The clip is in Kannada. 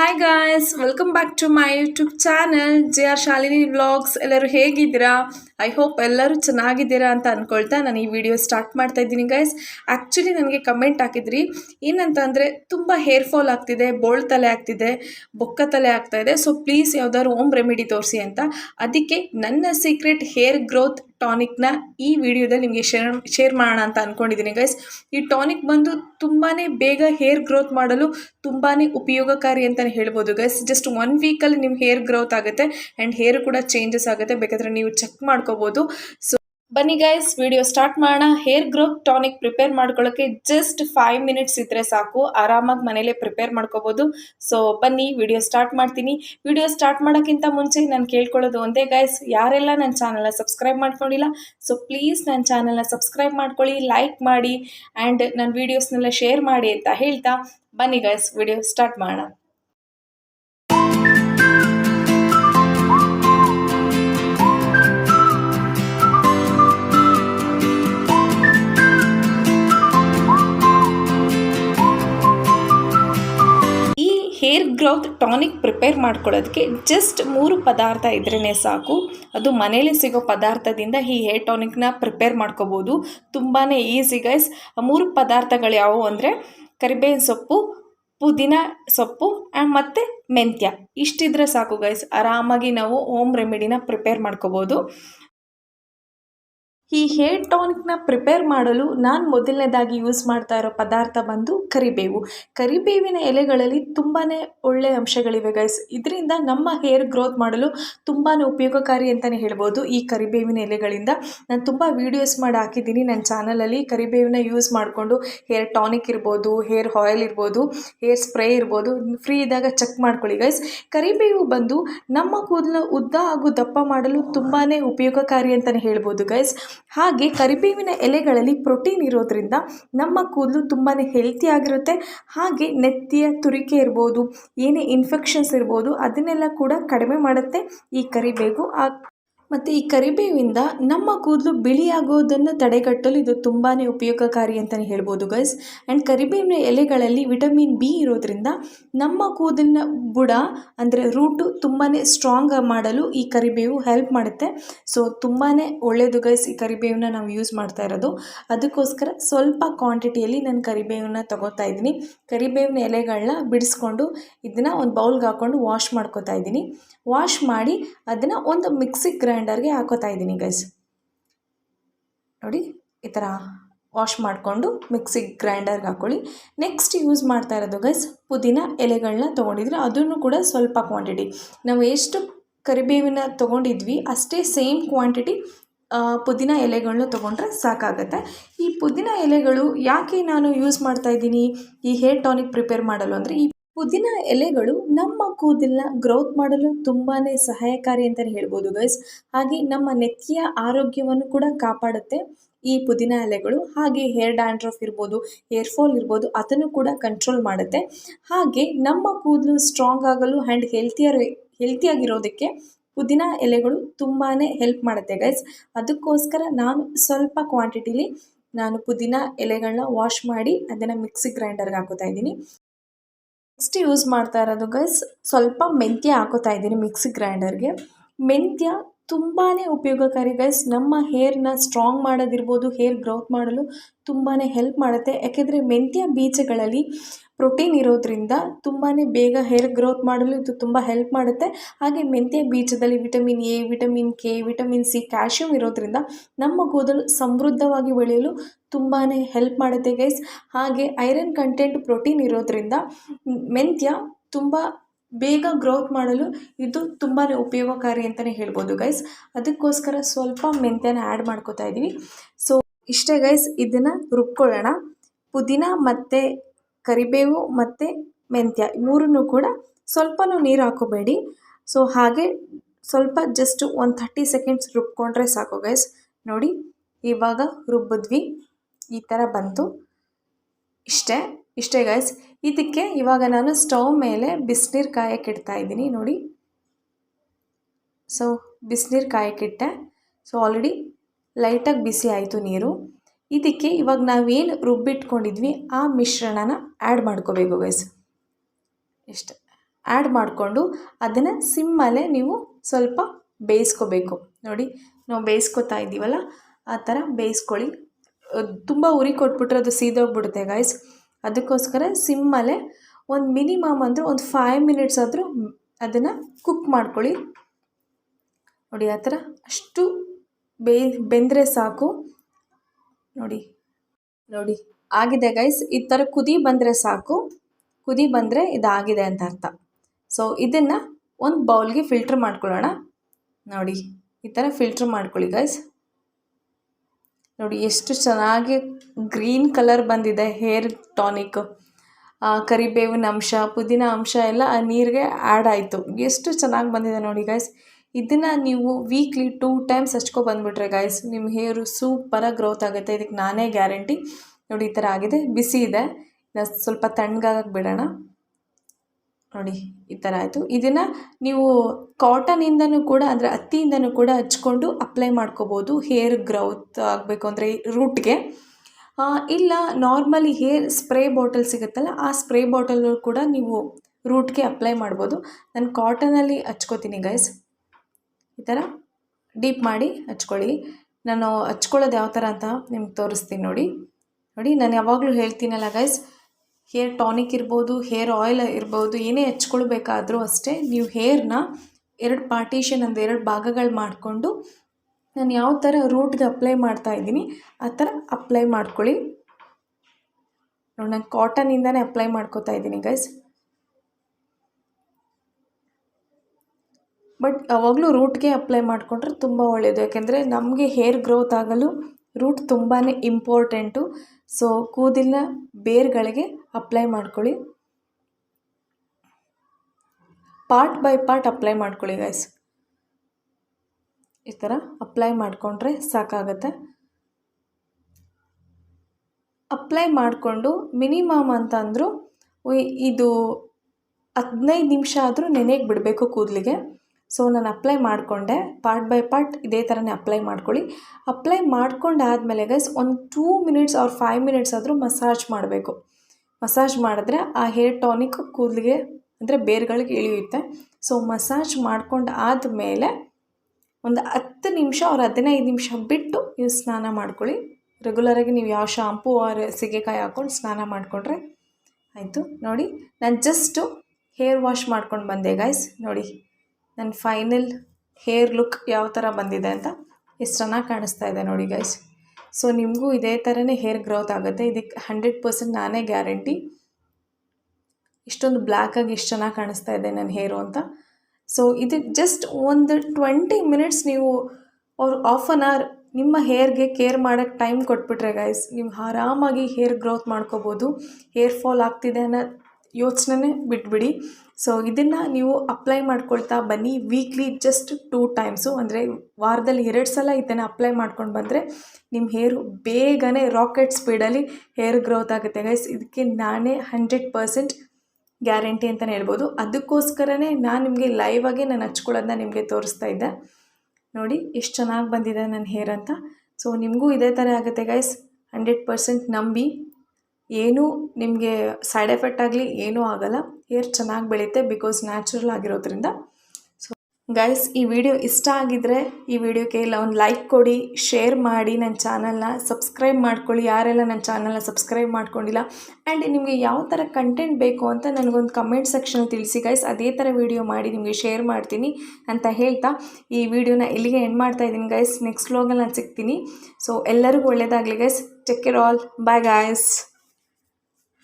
Hi guys welcome back to my YouTube channel J R Shalini vlogs ಎಲ್ಲರೂ ಹೇಗಿದ್ದೀರಾ? ಐ ಹೋಪ್ ಎಲ್ಲರೂ ಚೆನ್ನಾಗಿದ್ದೀರಾ ಅಂತ ಅಂದ್ಕೊಳ್ತಾ ನಾನು ಈ ವಿಡಿಯೋ ಸ್ಟಾರ್ಟ್ ಮಾಡ್ತಾ ಇದ್ದೀನಿ ಗಾಯ್ಸ್ ಆ್ಯಕ್ಚುಲಿ ನನಗೆ ಕಮೆಂಟ್ ಹಾಕಿದ್ರಿ, ಏನಂತ ಅಂದರೆ ತುಂಬ ಹೇರ್ ಫಾಲ್ ಆಗ್ತಿದೆ ಬೋಳ್ ತಲೆ ಆಗ್ತಿದೆ, ಬೊಕ್ಕ ತಲೆ ಆಗ್ತಾ ಇದೆ. ಸೊ ಪ್ಲೀಸ್ ಯಾವ್ದಾದ್ರು ಓಮ್ ರೆಮಿಡಿ ತೋರಿಸಿ ಅಂತ. ಅದಕ್ಕೆ ನನ್ನ ಸೀಕ್ರೆಟ್ ಹೇರ್ ಗ್ರೋತ್ ಟಾನಿಕ್ನ ಈ ವಿಡಿಯೋದಲ್ಲಿ ನಿಮಗೆ ಶೇರ್ ಶೇರ್ ಮಾಡೋಣ ಅಂತ ಅಂದ್ಕೊಂಡಿದ್ದೀನಿ ಗೈಸ್ ಈ ಟಾನಿಕ್ ಬಂದು ತುಂಬಾ ಬೇಗ ಹೇರ್ ಗ್ರೋತ್ ಮಾಡಲು ತುಂಬಾ ಉಪಯೋಗಕಾರಿ ಅಂತಲೇ ಹೇಳ್ಬೋದು ಗೈಸ್ ಜಸ್ಟ್ ಒನ್ ವೀಕಲ್ಲಿ ನಿಮ್ಮ ಹೇರ್ ಗ್ರೋತ್ ಆಗುತ್ತೆ ಆ್ಯಂಡ್ ಹೇರ್ ಕೂಡ ಚೇಂಜಸ್ ಆಗುತ್ತೆ. ಬೇಕಾದರೆ ನೀವು ಚೆಕ್ ಮಾಡ್ಕೋಬೋದು. ಸೊ ಬನ್ನಿ ಗೈಸ್ ವಿಡಿಯೋ ಸ್ಟಾರ್ಟ್ ಮಾಡೋಣ. ಹೇರ್ ಗ್ರೋತ್ ಟಾನಿಕ್ ಪ್ರಿಪೇರ್ ಮಾಡ್ಕೊಳ್ಳೋಕೆ ಜಸ್ಟ್ ಫೈವ್ ಮಿನಿಟ್ಸ್ ಇದ್ದರೆ ಸಾಕು. ಆರಾಮಾಗಿ ಮನೇಲೆ ಪ್ರಿಪೇರ್ ಮಾಡ್ಕೋಬೋದು. ಸೊ ಬನ್ನಿ ವಿಡಿಯೋ ಸ್ಟಾರ್ಟ್ ಮಾಡ್ತೀನಿ. ವಿಡಿಯೋ ಸ್ಟಾರ್ಟ್ ಮಾಡೋಕ್ಕಿಂತ ಮುಂಚೆ ನಾನು ಕೇಳ್ಕೊಳ್ಳೋದು ಒಂದೇ ಗೈಸ್ ಯಾರೆಲ್ಲ ನನ್ನ ಚಾನಲ್ನ ಸಬ್ಸ್ಕ್ರೈಬ್ ಮಾಡ್ಕೊಂಡಿಲ್ಲ ಸೊ ಪ್ಲೀಸ್ ನನ್ನ ಚಾನಲ್ನ ಸಬ್ಸ್ಕ್ರೈಬ್ ಮಾಡ್ಕೊಳ್ಳಿ ಲೈಕ್ ಮಾಡಿ ಆ್ಯಂಡ್ ನನ್ನ ವೀಡಿಯೋಸ್ನೆಲ್ಲ ಶೇರ್ ಮಾಡಿ ಅಂತ ಹೇಳ್ತಾ ಬನ್ನಿ ಗೈಸ್ ವಿಡಿಯೋ ಸ್ಟಾರ್ಟ್ ಮಾಡೋಣ. ಹೇರ್ ಗ್ರೋತ್ ಟಾನಿಕ್ ಪ್ರಿಪೇರ್ ಮಾಡ್ಕೊಳ್ಳೋದಕ್ಕೆ ಜಸ್ಟ್ ಮೂರು ಪದಾರ್ಥ ಇದ್ರೇ ಸಾಕು. ಅದು ಮನೇಲಿ ಸಿಗೋ ಪದಾರ್ಥದಿಂದ ಈ ಹೇರ್ ಟಾನಿಕ್ನ ಪ್ರಿಪೇರ್ ಮಾಡ್ಕೋಬೋದು. ತುಂಬಾ ಈಸಿ ಗೈಸ್ ಮೂರು ಪದಾರ್ಥಗಳು ಯಾವುವು ಅಂದರೆ ಕರಿಬೇವಿನ ಸೊಪ್ಪು, ಪುದೀನ ಸೊಪ್ಪು ಆ್ಯಂಡ್ ಮತ್ತು ಮೆಂತ್ಯ. ಇಷ್ಟಿದ್ರೆ ಸಾಕು ಗೈಸ್ ಆರಾಮಾಗಿ ನಾವು ಹೋಮ್ ರೆಮಿಡಿನ ಪ್ರಿಪೇರ್ ಮಾಡ್ಕೋಬೋದು. ಈ ಹೇರ್ ಟಾನಿಕ್ನ ಪ್ರಿಪೇರ್ ಮಾಡಲು ನಾನು ಮೊದಲನೇದಾಗಿ ಯೂಸ್ ಮಾಡ್ತಾ ಇರೋ ಪದಾರ್ಥ ಬಂದು ಕರಿಬೇವು. ಕರಿಬೇವಿನ ಎಲೆಗಳಲ್ಲಿ ತುಂಬಾ ಒಳ್ಳೆಯ ಅಂಶಗಳಿವೆ ಗೈಸ್ ಇದರಿಂದ ನಮ್ಮ ಹೇರ್ ಗ್ರೋತ್ ಮಾಡಲು ತುಂಬಾ ಉಪಯೋಗಕಾರಿ ಅಂತಲೇ ಹೇಳ್ಬೋದು ಈ ಕರಿಬೇವಿನ ಎಲೆಗಳಿಂದ. ನಾನು ತುಂಬ ವೀಡಿಯೋಸ್ ಮಾಡಿ ಹಾಕಿದ್ದೀನಿ ನನ್ನ ಚಾನಲಲ್ಲಿ ಕರಿಬೇವಿನ ಯೂಸ್ ಮಾಡಿಕೊಂಡು ಹೇರ್ ಟಾನಿಕ್ ಇರ್ಬೋದು ಹೇರ್ ಆಯಿಲ್ ಇರ್ಬೋದು ಹೇರ್ ಸ್ಪ್ರೇ ಇರ್ಬೋದು ಫ್ರೀ ಇದ್ದಾಗ ಚೆಕ್ ಮಾಡ್ಕೊಳ್ಳಿ ಗೈಸ್ ಕರಿಬೇವು ಬಂದು ನಮ್ಮ ಕೂದಲು ಉದ್ದ ಹಾಗೂ ದಪ್ಪ ಮಾಡಲು ತುಂಬಾ ಉಪಯೋಗಕಾರಿ ಅಂತಲೇ ಹೇಳ್ಬೋದು ಗೈಸ್ ಹಾಗೆ ಕರಿಬೇವಿನ ಎಲೆಗಳಲ್ಲಿ ಪ್ರೋಟೀನ್ ಇರೋದ್ರಿಂದ ನಮ್ಮ ಕೂದಲು ತುಂಬಾ ಹೆಲ್ತಿ ಆಗಿರುತ್ತೆ. ಹಾಗೆ ನೆತ್ತಿಯ ತುರಿಕೆ ಇರ್ಬೋದು, ಏನೇ ಇನ್ಫೆಕ್ಷನ್ಸ್ ಇರ್ಬೋದು, ಅದನ್ನೆಲ್ಲ ಕೂಡ ಕಡಿಮೆ ಮಾಡುತ್ತೆ ಈ ಕರಿಬೇವು ಆ ಮತ್ತು ಈ ಕರಿಬೇವಿಂದ ನಮ್ಮ ಕೂದಲು ಬಿಳಿಯಾಗೋದನ್ನು ತಡೆಗಟ್ಟಲು ಇದು ತುಂಬಾ ಉಪಯೋಗಕಾರಿ ಅಂತಲೇ ಹೇಳ್ಬೋದು ಗೈಸ್ ಆ್ಯಂಡ್ ಕರಿಬೇವಿನ ಎಲೆಗಳಲ್ಲಿ ವಿಟಮಿನ್ ಬಿ ಇರೋದ್ರಿಂದ ನಮ್ಮ ಕೂದಲಿನ ಬುಡ ಅಂದರೆ ರೂಟು ತುಂಬಾ ಸ್ಟ್ರಾಂಗ್ ಮಾಡಲು ಈ ಕರಿಬೇವು ಹೆಲ್ಪ್ ಮಾಡುತ್ತೆ. ಸೊ ತುಂಬಾ ಒಳ್ಳೆಯದು ಗೈಸ್ ಈ ಕರಿಬೇವನ್ನ ನಾವು ಯೂಸ್ ಮಾಡ್ತಾ ಇರೋದು. ಅದಕ್ಕೋಸ್ಕರ ಸ್ವಲ್ಪ ಕ್ವಾಂಟಿಟಿಯಲ್ಲಿ ನಾನು ಕರಿಬೇವನ್ನ ತಗೋತಾ ಇದ್ದೀನಿ. ಕರಿಬೇವಿನ ಎಲೆಗಳನ್ನ ಬಿಡಿಸ್ಕೊಂಡು ಇದನ್ನು ಒಂದು ಬೌಲ್ಗೆ ಹಾಕ್ಕೊಂಡು ವಾಶ್ ಮಾಡ್ಕೋತಾ ಇದ್ದೀನಿ. ವಾಶ್ ಮಾಡಿ ಅದನ್ನು ಒಂದು ಮಿಕ್ಸಿ ಗ್ರೈಂಡರ್ಗೆ ಹಾಕೋತಾ ಇದ್ದೀನಿ ಗೈಸ್ ನೋಡಿ, ಈ ಥರ ವಾಶ್ ಮಾಡಿಕೊಂಡು ಮಿಕ್ಸಿ ಗ್ರೈಂಡರ್ಗೆ ಹಾಕ್ಕೊಳ್ಳಿ ನೆಕ್ಸ್ಟ್ ಯೂಸ್ ಮಾಡ್ತಾ ಇರೋದು ಗೈಸ್ ಪುದೀನ ಎಲೆಗಳನ್ನ ತೊಗೊಂಡಿದ್ರೆ ಅದನ್ನು ಕೂಡ ಸ್ವಲ್ಪ ಕ್ವಾಂಟಿಟಿ ನಾವು ಎಷ್ಟು ಕರಿಬೇವಿನ ತೊಗೊಂಡಿದ್ವಿ, ಅಷ್ಟೇ ಸೇಮ್ ಕ್ವಾಂಟಿಟಿ ಪುದೀನ ಎಲೆಗಳನ್ನ ತೊಗೊಂಡ್ರೆ ಸಾಕಾಗುತ್ತೆ. ಈ ಪುದೀನ ಎಲೆಗಳು ಯಾಕೆ ನಾನು ಯೂಸ್ ಮಾಡ್ತಾ ಇದ್ದೀನಿ? ಈ ಹೇರ್ ಟಾನಿಕ್ ಪ್ರಿಪೇರ್ ಮಾಡಲು ಅಂದರೆ ಈ ಪುದೀನ ಎಲೆಗಳು ನಮ್ಮ ಕೂದಲನ್ನ ಗ್ರೋತ್ ಮಾಡಲು ತುಂಬಾ ಸಹಾಯಕಾರಿ ಅಂತಲೇ ಹೇಳ್ಬೋದು ಗೈಸ್ ಹಾಗೆ ನಮ್ಮ ನೆತ್ತಿಯ ಆರೋಗ್ಯವನ್ನು ಕೂಡ ಕಾಪಾಡುತ್ತೆ. ಈ ಪುದೀನ ಎಲೆಗಳು ಹಾಗೆ ಹೇರ್ ಡ್ಯಾಂಡ್ರಫ್ ಇರ್ಬೋದು ಹೇರ್ ಫಾಲ್ ಇರ್ಬೋದು ಅದನ್ನು ಕೂಡ ಕಂಟ್ರೋಲ್ ಮಾಡುತ್ತೆ. ಹಾಗೆ ನಮ್ಮ ಕೂದಲು ಸ್ಟ್ರಾಂಗ್ ಆಗಲು ಆ್ಯಂಡ್ ಹೆಲ್ತಿಯರ್ ಹೆಲ್ತಿಯಾಗಿರೋದಕ್ಕೆ ಪುದೀನ ಎಲೆಗಳು ತುಂಬಾ ಹೆಲ್ಪ್ ಮಾಡುತ್ತೆ ಗೈಸ್ ಅದಕ್ಕೋಸ್ಕರ ನಾನು ಸ್ವಲ್ಪ ಕ್ವಾಂಟಿಟಿಲಿ ನಾನು ಪುದೀನ ಎಲೆಗಳನ್ನ ವಾಶ್ ಮಾಡಿ ಅದನ್ನು ಮಿಕ್ಸಿ ಗ್ರೈಂಡರ್ಗೆ ಹಾಕೋತಾ ಇದ್ದೀನಿ. ನೆಕ್ಸ್ಟ್ ಯೂಸ್ ಮಾಡ್ತಾ ಇರೋದು ಗೈಸ್ ಸ್ವಲ್ಪ ಮೆಂತ್ಯ ಹಾಕೋತಾ ಇದ್ದೀನಿ ಮಿಕ್ಸಿ ಗ್ರೈಂಡರ್ಗೆ ಮೆಂತ್ಯ ತುಂಬಾ ಉಪಯೋಗಕಾರಿ ಗೈಸ್ ನಮ್ಮ ಹೇರ್ನ ಸ್ಟ್ರಾಂಗ್ ಮಾಡೋದಿರ್ಬೋದು ಹೇರ್ ಗ್ರೋತ್ ಮಾಡಲು ತುಂಬಾ ಹೆಲ್ಪ್ ಮಾಡುತ್ತೆ. ಯಾಕೆಂದರೆ ಮೆಂತ್ಯ ಬೀಜಗಳಲ್ಲಿ ಪ್ರೋಟೀನ್ ಇರೋದ್ರಿಂದ ತುಂಬಾ ಬೇಗ ಹೇರ್ ಗ್ರೋತ್ ಮಾಡಲು ಇದು ತುಂಬ ಹೆಲ್ಪ್ ಮಾಡುತ್ತೆ. ಹಾಗೆ ಮೆಂತ್ಯ ಬೀಜದಲ್ಲಿ vitamin A vitamin K vitamin C calcium ಇರೋದ್ರಿಂದ ನಮ್ಮ ಕೂದಲು ಸಮೃದ್ಧವಾಗಿ ಬೆಳೆಯಲು ತುಂಬಾ ಹೆಲ್ಪ್ ಮಾಡುತ್ತೆ ಗೈಸ್ ಹಾಗೆ ಐರನ್ ಕಂಟೆಂಟ್ ಪ್ರೋಟೀನ್ ಇರೋದ್ರಿಂದ ಮೆಂತ್ಯ ತುಂಬ ಬೇಗ ಗ್ರೋತ್ ಮಾಡಲು ಇದು ತುಂಬಾ ಉಪಯೋಗಕಾರಿ ಅಂತಲೇ ಹೇಳ್ಬೋದು ಗೈಸ್ ಅದಕ್ಕೋಸ್ಕರ ಸ್ವಲ್ಪ ಮೆಂತ್ಯನ ಆ್ಯಡ್ ಮಾಡ್ಕೋತಾ ಇದ್ದೀವಿ ಸೊ ಇಷ್ಟೇ ಗೈಸ್ ಇದನ್ನು ರುಬ್ಕೊಳ್ಳೋಣ. ಪುದೀನ ಮತ್ತು ಕರಿಬೇವು ಮತ್ತು ಮೆಂತ್ಯ ಮೂರನ್ನು ಕೂಡ ಸ್ವಲ್ಪನೂ ನೀರು ಹಾಕೋಬೇಡಿ. ಸೊ ಹಾಗೆ ಸ್ವಲ್ಪ ಜಸ್ಟ್ ಒಂದು ಥರ್ಟಿ ಸೆಕೆಂಡ್ಸ್ ರುಬ್ಕೊಂಡ್ರೆ ಸಾಕು ಗೈಸ್ ನೋಡಿ, ಇವಾಗ ರುಬ್ಬಿದ್ವಿ. ಈ ಥರ ಬಂತು. ಇಷ್ಟೇ. ಇಷ್ಟೇ ಗೈಸ್ ಇದಕ್ಕೆ ಇವಾಗ ನಾನು ಸ್ಟವ್ ಮೇಲೆ ಬಿಸಿನೀರು ಕಾಯಕ್ಕೆ ಇಡ್ತಾ ಇದ್ದೀನಿ, ನೋಡಿ. ಸೊ ಬಿಸಿನೀರು ಕಾಯಕ್ಕಿಟ್ಟೆ ಸೊ ಆಲ್ರೆಡಿ ಲೈಟಾಗಿ ಬಿಸಿ ಆಯಿತು ನೀರು. ಇದಕ್ಕೆ ಇವಾಗ ನಾವೇನು ರುಬ್ಬಿಟ್ಕೊಂಡಿದ್ವಿ, ಆ ಮಿಶ್ರಣನ ಆ್ಯಡ್ ಮಾಡ್ಕೋಬೇಕು ಗೈಸ್ ಇಷ್ಟ. ಆ್ಯಡ್ ಮಾಡಿಕೊಂಡು ಅದನ್ನು ಸಿಮ್ಮಲ್ಲೇ ನೀವು ಸ್ವಲ್ಪ ಬೇಯಿಸ್ಕೋಬೇಕು. ನೋಡಿ, ನಾವು ಬೇಯಿಸ್ಕೊತಾ ಇದ್ದೀವಲ್ಲ, ಆ ಥರ ಬೇಯಿಸ್ಕೊಳ್ಳಿ. ತುಂಬ ಉರಿ ಕೊಟ್ಬಿಟ್ರೆ ಅದು ಸೀದೋಗ್ಬಿಡುತ್ತೆ ಗಾಯ್ಸ್ ಅದಕ್ಕೋಸ್ಕರ ಸಿಮ್ಮಲ್ಲೇ ಒಂದು ಮಿನಿಮಮ್ ಅಂದರೆ ಒಂದು ಫೈವ್ ಮಿನಿಟ್ಸ್ ಆದರೂ ಅದನ್ನು ಕುಕ್ ಮಾಡ್ಕೊಳ್ಳಿ. ನೋಡಿ, ಆ ಥರ ಅಷ್ಟು ಬೇ, ಬೆಂದರೆ ಸಾಕು. ನೋಡಿ ನೋಡಿ, ಆಗಿದೆ ಗೈಸ್ ಈ ಥರ ಕುದಿ ಬಂದರೆ ಸಾಕು. ಕುದಿ ಬಂದರೆ ಇದಾಗಿದೆ ಅಂತ ಅರ್ಥ. ಸೊ ಇದನ್ನು ಒಂದು ಬೌಲ್ಗೆ ಫಿಲ್ಟ್ರ್ ಮಾಡ್ಕೊಳ್ಳೋಣ. ನೋಡಿ, ಈ ಥರ ಫಿಲ್ಟ್ರ್ ಮಾಡ್ಕೊಳ್ಳಿ ಗೈಸ್ ನೋಡಿ, ಎಷ್ಟು ಚೆನ್ನಾಗಿ ಗ್ರೀನ್ ಕಲರ್ ಬಂದಿದೆ ಹೇರ್ ಟಾನಿಕ್. ಕರಿಬೇವಿನ ಅಂಶ, ಪುದೀನ ಅಂಶ ಎಲ್ಲ ಆ ನೀರಿಗೆ ಆ್ಯಡ್ ಆಯಿತು. ಎಷ್ಟು ಚೆನ್ನಾಗಿ ಬಂದಿದೆ ನೋಡಿ ಗೈಸ್ ಇದನ್ನು ನೀವು ವೀಕ್ಲಿ ಟೂ ಟೈಮ್ಸ್ ಹಚ್ಕೊ ಬಂದುಬಿಟ್ರೆ ಗೈಸ್ ನಿಮ್ಮ ಹೇರು ಸೂಪರಾಗಿ ಗ್ರೋತ್ ಆಗುತ್ತೆ. ಇದಕ್ಕೆ ನಾನೇ ಗ್ಯಾರಂಟಿ ನೋಡಿ, ಈ ಥರ ಆಗಿದೆ. ಬಿಸಿ ಇದೆ. ಸ್ವಲ್ಪ ತಣ್ಣಗಾಗಕ್ಕೆ ಬಿಡೋಣ. ನೋಡಿ, ಈ ಥರ ಆಯಿತು. ಇದನ್ನು ನೀವು ಕಾಟನಿಂದನೂ ಕೂಡ, ಅಂದರೆ ಹತ್ತಿಯಿಂದನೂ ಕೂಡ ಹಚ್ಕೊಂಡು ಅಪ್ಲೈ ಮಾಡ್ಕೋಬೋದು ಹೇರ್ ಗ್ರೌತ್ ಆಗಬೇಕು ಅಂದರೆ ರೂಟ್ಗೆ ಇಲ್ಲ ನಾರ್ಮಲಿ ಹೇರ್ ಸ್ಪ್ರೇ ಬಾಟಲ್ ಸಿಗುತ್ತಲ್ಲ, ಆ ಸ್ಪ್ರೇ ಬಾಟಲ್ ಕೂಡ ನೀವು ರೂಟ್ಗೆ ಅಪ್ಲೈ ಮಾಡ್ಬೋದು. ನಾನು ಕಾಟನಲ್ಲಿ ಹಚ್ಕೋತೀನಿ ಗೈಸ್ ಈ ಥರ ಡೀಪ್ ಮಾಡಿ ಹಚ್ಕೊಳ್ಳಿ. ನಾನು ಹಚ್ಕೊಳ್ಳೋದು ಯಾವ ಥರ ಅಂತ ನಿಮ್ಗೆ ತೋರಿಸ್ತೀನಿ ನೋಡಿ. ನೋಡಿ, ನಾನು ಯಾವಾಗಲೂ ಹೇಳ್ತೀನಲ್ಲ ಗೈಸ್ ಹೇರ್ ಟಾನಿಕ್ ಇರ್ಬೋದು ಹೇರ್ ಆಯಿಲ್ ಇರ್ಬೋದು, ಏನೇ ಹಚ್ಕೊಳ್ಬೇಕಾದ್ರೂ ಅಷ್ಟೇ ನೀವು ಹೇರ್ನ ಎರಡು ಪಾರ್ಟಿಷನ್ ಅಂದರೆ ಎರಡು ಭಾಗಗಳು ಮಾಡಿಕೊಂಡು ನಾನು ಯಾವ ಥರ ರೂಟ್ಗೆ ಅಪ್ಲೈ ಮಾಡ್ತಾ ಇದ್ದೀನಿ, ಆ ಥರ ಅಪ್ಲೈ ಮಾಡ್ಕೊಳ್ಳಿ. ನೋಡಿ, ನಾನು ಕಾಟನಿಂದನೇ ಅಪ್ಲೈ ಮಾಡ್ಕೋತಾ ಇದ್ದೀನಿ ಗೈಸ್ ಬಟ್ ಯಾವಾಗಲೂ ರೂಟ್ಗೆ ಅಪ್ಲೈ ಮಾಡಿಕೊಂಡ್ರೆ ತುಂಬ ಒಳ್ಳೆಯದು ಯಾಕೆಂದರೆ ನಮಗೆ ಹೇರ್ ಗ್ರೋತ್ ಆಗಲು ರೂಟ್ ತುಂಬಾ ಇಂಪಾರ್ಟೆಂಟು ಸೊ ಕೂದಲಿನ ಬೇರ್ಗಳಿಗೆ ಅಪ್ಲೈ ಮಾಡ್ಕೊಳ್ಳಿ. ಪಾರ್ಟ್ ಬೈ ಪಾರ್ಟ್ ಅಪ್ಲೈ ಮಾಡ್ಕೊಳ್ಳಿ ಗೈಸ್ ಈ ಥರ ಅಪ್ಲೈ ಮಾಡಿಕೊಂಡ್ರೆ ಸಾಕಾಗತ್ತೆ. ಅಪ್ಲೈ ಮಾಡಿಕೊಂಡು ಮಿನಿಮಮ್ ಅಂತಂದರೂ ಇದು ಹದಿನೈದು ನಿಮಿಷ ಆದರೂ ನೆನೆಗೆ ಬಿಡಬೇಕು ಕೂದಲಿಗೆ. ಸೊ ನಾನು ಅಪ್ಲೈ ಮಾಡಿಕೊಂಡೆ. ಪಾರ್ಟ್ ಬೈ ಪಾರ್ಟ್ ಇದೇ ಥರನೇ ಅಪ್ಲೈ ಮಾಡ್ಕೊಳ್ಳಿ. ಅಪ್ಲೈ ಮಾಡ್ಕೊಂಡಾದಮೇಲೆ ಗೈಸ್ ಒಂದು two minutes or five minutes ಆದರೂ ಮಸಾಜ್ ಮಾಡಬೇಕು. ಮಸಾಜ್ ಮಾಡಿದ್ರೆ ಆ ಹೇರ್ ಟಾನಿಕ್ ಕೂದಲಿಗೆ, ಅಂದರೆ ಬೇರ್ಗಳಿಗೆ ಇಳಿಯುತ್ತೆ. ಸೊ ಮಸಾಜ್ ಮಾಡ್ಕೊಂಡು ಆದಮೇಲೆ ಒಂದು ಹತ್ತು ನಿಮಿಷ ಅವ್ರು ಹದಿನೈದು ನಿಮಿಷ ಬಿಟ್ಟು ನೀವು ಸ್ನಾನ ಮಾಡ್ಕೊಳ್ಳಿ. ರೆಗ್ಯುಲರಾಗಿ ನೀವು ಯಾವ ಶಾಂಪು ಆರ್ ಸೀಗೆಕಾಯಿ ಹಾಕ್ಕೊಂಡು ಸ್ನಾನ ಮಾಡಿಕೊಂಡ್ರೆ ಆಯಿತು. ನೋಡಿ, ನಾನು ಜಸ್ಟು ಹೇರ್ ವಾಶ್ ಮಾಡ್ಕೊಂಡು ಬಂದೆ ಗಾಯ್ಸ್ ನೋಡಿ. ನನ್ನ ಫೈನಲ್ ಹೇರ್ ಲುಕ್ ಯಾವ ಥರ ಬಂದಿದೆ ಅಂತ ಎಷ್ಟು ಚೆನ್ನಾಗಿ ಕಾಣಿಸ್ತಾ ಇದೆ ನೋಡಿ ಗೈಸ್ ಸೊ ನಿಮಗೂ ಇದೇ ಥರನೇ ಹೇರ್ ಗ್ರೋತ್ ಆಗುತ್ತೆ. ಇದಕ್ಕೆ ಹಂಡ್ರೆಡ್ ಪರ್ಸೆಂಟ್ ನಾನೇ ಗ್ಯಾರಂಟಿ ಇಷ್ಟೊಂದು ಬ್ಲ್ಯಾಕಾಗಿ ಇಷ್ಟು ಚೆನ್ನಾಗಿ ಕಾಣಿಸ್ತಾ ಇದೆ ನನ್ನ ಹೇರು ಅಂತ. ಸೊ ಇದು ಜಸ್ಟ್ ಒಂದು ಟ್ವೆಂಟಿ ಮಿನಿಟ್ಸ್ ನೀವು ಅವ್ರು ಆಫ್ ಅನ್ ಅವರ್ ನಿಮ್ಮ ಹೇರ್ಗೆ ಕೇರ್ ಮಾಡೋಕ್ಕೆ ಟೈಮ್ ಕೊಟ್ಬಿಟ್ರೆ ಗೈಸ್ ನೀವು ಆರಾಮಾಗಿ ಹೇರ್ ಗ್ರೋತ್ ಮಾಡ್ಕೋಬೋದು. ಹೇರ್ ಫಾಲ್ ಆಗ್ತಿದೆ ಅನ್ನೋ ಯೋಚನೆ ಬಿಟ್ಬಿಡಿ. ಸೊ ಇದನ್ನು ನೀವು ಅಪ್ಲೈ ಮಾಡ್ಕೊಳ್ತಾ ಬನ್ನಿ ವೀಕ್ಲಿ ಜಸ್ಟ್ ಟೂ ಟೈಮ್ಸು ಅಂದರೆ ವಾರದಲ್ಲಿ ಎರಡು ಸಲ ಇದನ್ನು ಅಪ್ಲೈ ಮಾಡ್ಕೊಂಡು ಬಂದರೆ ನಿಮ್ಮ ಹೇರು ಬೇಗನೆ ರಾಕೆಟ್ ಸ್ಪೀಡಲ್ಲಿ ಹೇರ್ ಗ್ರೋತ್ ಆಗುತ್ತೆ. ಗೈಸ್ ಇದಕ್ಕೆ ನಾನೇ ಹಂಡ್ರೆಡ್ ಪರ್ಸೆಂಟ್ ಗ್ಯಾರಂಟಿ ಅಂತಲೇ ಹೇಳ್ಬೋದು. ಅದಕ್ಕೋಸ್ಕರನೇ ನಾನು ನಿಮಗೆ ಲೈವಾಗೆ ನಾನು ಹಚ್ಕೊಳ್ಳೋದನ್ನ ನಿಮಗೆ ತೋರಿಸ್ತಾ ಇದ್ದೆ. ನೋಡಿ, ಎಷ್ಟು ಚೆನ್ನಾಗಿ ಬಂದಿದೆ ನನ್ನ ಹೇರ್ ಅಂತ. ಸೊ ನಿಮಗೂ ಇದೇ ಥರ ಆಗುತ್ತೆ ಗೈಸ್ ಹಂಡ್ರೆಡ್ ಪರ್ಸೆಂಟ್ ನಂಬಿ. ಏನೂ ನಿಮಗೆ ಸೈಡ್ ಎಫೆಕ್ಟ್ ಆಗಲಿ ಏನೂ ಆಗೋಲ್ಲ. ಹೇರ್ ಚೆನ್ನಾಗಿ ಬೆಳೆಯುತ್ತೆ ಬಿಕಾಸ್ ನ್ಯಾಚುರಲ್ ಆಗಿರೋದ್ರಿಂದ. ಸೊ ಗೈಸ್ ಈ ವಿಡಿಯೋ ಇಷ್ಟ ಆಗಿದ್ದರೆ ಈ ವಿಡಿಯೋಕ್ಕೆ ಇಲ್ಲ ಒಂದು ಲೈಕ್ ಕೊಡಿ ಶೇರ್ ಮಾಡಿ ನನ್ನ ಚಾನಲ್ನ ಸಬ್ಸ್ಕ್ರೈಬ್ ಮಾಡ್ಕೊಳ್ಳಿ. ಯಾರೆಲ್ಲ ನನ್ನ ಚಾನಲ್ನ ಸಬ್ಸ್ಕ್ರೈಬ್ ಮಾಡ್ಕೊಂಡಿಲ್ಲ. ಆ್ಯಂಡ್ ನಿಮಗೆ ಯಾವ ಥರ ಕಂಟೆಂಟ್ ಬೇಕು ಅಂತ ನನಗೊಂದು ಕಮೆಂಟ್ ಸೆಕ್ಷನ್ ತಿಳಿಸಿ ಗೈಸ್ ಅದೇ ಥರ ವಿಡಿಯೋ ಮಾಡಿ ನಿಮಗೆ ಶೇರ್ ಮಾಡ್ತೀನಿ ಅಂತ ಹೇಳ್ತಾ ಈ ವಿಡಿಯೋನ ಇಲ್ಲಿಗೆ ಎಂಡ್ ಮಾಡ್ತಾ ಇದ್ದೀನಿ ಗೈಸ್ ನೆಕ್ಸ್ಟ್ ವ್ಲಾಗಲ್ಲಿ ನಾನು ಸಿಗ್ತೀನಿ. ಸೊ ಎಲ್ಲರಿಗೂ ಒಳ್ಳೆಯದಾಗಲಿ guys take care all bye guys